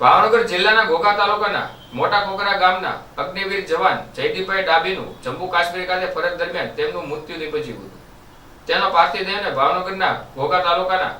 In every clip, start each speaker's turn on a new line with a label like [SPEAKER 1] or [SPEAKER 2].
[SPEAKER 1] ભાવનગર જિલ્લાના ઘોઘા તાલુકાના મોટા કોકરા ગામના અગ્નિવીર જવાન જયદીપભાઈ ડાબીનું જમ્મુ કાશ્મીર ખાતે ફરજ દરમિયાન તેમનું મૃત્યુ નિપજ્યું હતું. તેનો પાર્થિવ દેહને ભાવનગરના ઘોઘા તાલુકાના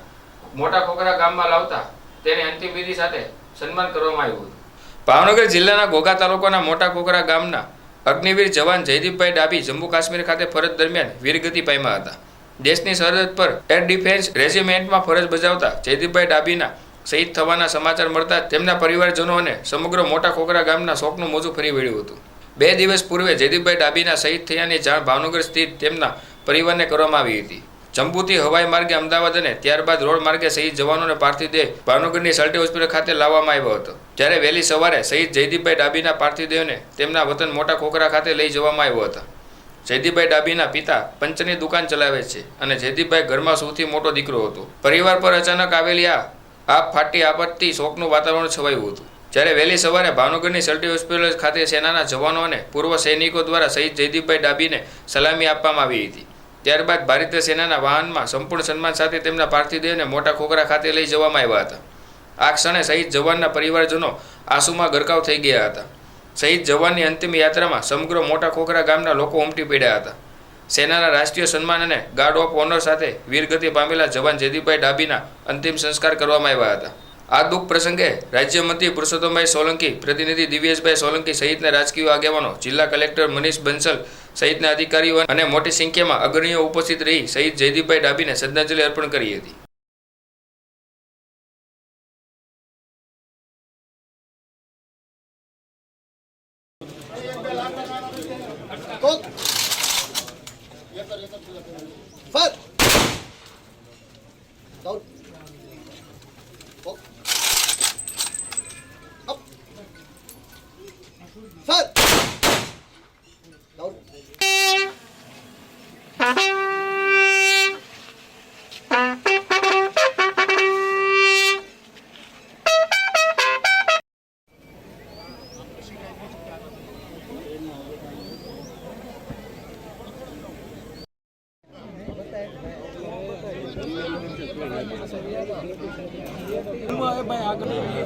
[SPEAKER 1] મોટા કોકરા ગામમાં લાવતા તેને અંતિમ વિધિ સાથે સન્માન કરવામાં આવ્યું હતું. ભાવનગર જિલ્લાના ઘોઘા તાલુકાના મોટા કોકરા ગામના અગ્નિવીર જવાન જયદીપભાઈ ડાબી જમ્મુ કાશ્મીર ખાતે ફરજ દરમિયાન વીરગતિ પામ્યા હતા. દેશની સરહદ પર એર ડિફેન્સ રેજિમેન્ટમાં ફરજ બજાવતા જયદીપભાઈ ડાબીના શહીદ થવાના સમાચાર મળતા તેમના પરિવારજનો અને સમગ્ર મોટા ખોખરા ગામના શોકનું મોજું ફરી વળ્યું હતું. બે દિવસ પૂર્વે જયદીપભાઈ ડાબીના શહીદ થયાની જાણ ભાવનગર સ્થિત તેમના પરિવારને કરવામાં આવી હતી. જંબુથી હવાઈ માર્ગે અમદાવાદ અને ત્યારબાદ રોડ માર્ગે શહીદ જવાનોને પાર્થિવ દેહ ભાવનગરની સલ્ટી હોસ્પિટલ ખાતે લાવવામાં આવ્યો હતો. જ્યારે વહેલી સવારે શહીદ જયદીપભાઈ ડાબીના પાર્થિવ દેહને તેમના વતન મોટા ખોખરા ખાતે લઈ જવામાં આવ્યો હતો. જયદીપભાઈ ડાબીના પિતા પંચની દુકાન ચલાવે છે અને જયદીપભાઈ ઘરમાં સૌથી મોટો દીકરો હતો. પરિવાર પર અચાનક આવેલી આ આપ ફાટી આપત્તિ શોકનું વાતાવરણ છવાયું હતું. જ્યારે વહેલી સવારે ભાવનગરની સલ્ટી હોસ્પિટલ ખાતે સેનાના જવાનો અને પૂર્વ સૈનિકો દ્વારા શહીદ જયદીપભાઈ ડાબીને સલામી આપવામાં આવી હતી. ત્યારબાદ ભારતીય સેનાના વાહનમાં સંપૂર્ણ સન્માન સાથે તેમના પાર્થિવ દેહને મોટા ખોખરા ખાતે લઈ જવામાં આવ્યા હતા. આ ક્ષણે શહીદ જવાનના પરિવારજનો આંસુમાં ગરકાવ થઈ ગયા હતા. શહીદ જવાનની અંતિમ યાત્રામાં સમગ્ર મોટા ખોખરા ગામના લોકો ઉમટી પડ્યા હતા. સેનાના રાષ્ટ્રીય સન્માન અને ગાર્ડ ઓફ ઓનર સાથે વીરગતિ પામેલા જવાન જયદીપભાઈ ડાબીના અંતિમ સંસ્કાર કરવામાં આવ્યા હતા. આ દુઃખ પ્રસંગે રાજ્યમંત્રી પુરુષોત્તમભાઈ સોલંકી, પ્રતિનિધિ દિવ્યેશભાઈ સોલંકી સહિતના રાજકીય આગેવાનો, જિલ્લા કલેક્ટર મનીષ બંસલ સહિતના અધિકારીઓ અને મોટી સંખ્યામાં અગ્રણીઓ ઉપસ્થિત રહી શહીદ જયદીપભાઈ ડાબીને શ્રદ્ધાંજલિ અર્પણ કરી હતી.
[SPEAKER 2] Fuck! sir. Yes, ભાઈ
[SPEAKER 3] આગળ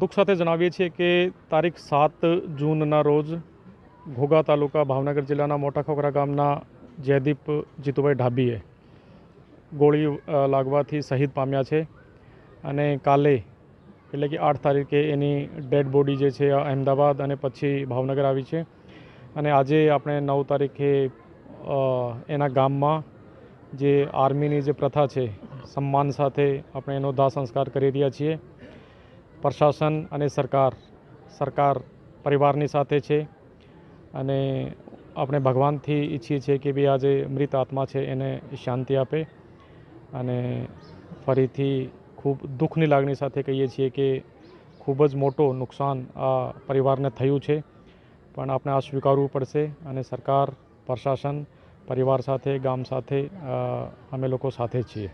[SPEAKER 3] દુઃખ સાથે જણાવીએ છીએ કે તારીખ સાત જૂનના રોજ ઘોઘા તાલુકા ભાવનગર જિલ્લાના મોટા ખોખરા ગામના જયદીપ જીતુભાઈ ઢાબીએ ગોળી લાગવાથી શહીદ પામ્યા છે અને કાલે, એટલે કે આઠ તારીખે એની ડેડ બોડી જે છે, અહેમદાબાદ અને પછી ભાવનગર આવી છે. અને આજે આપણે નવ તારીખે એના ગામમાં જે આર્મીની જે પ્રથા છે સન્માન સાથે આપણે એનો દાહ સંસ્કાર કરી રહ્યા છીએ. પ્રશાસન અને સરકાર સરકાર પરિવારની સાથે છે અને આપણે ભગવાનથી ઈચ્છીએ છીએ કે બી આજે મૃત આત્મા છે એને શાંતિ આપે અને ફરીથી ખૂબ દુઃખની લાગણી સાથે કહીએ છીએ કે ખૂબ જ મોટો નુકસાન આ પરિવારને થયું છે. પણ આપણે આ સ્વીકારવું પડશે અને સરકાર, પ્રશાસન, પરિવાર સાથે, ગામ સાથે અમે લોકો સાથે છીએ.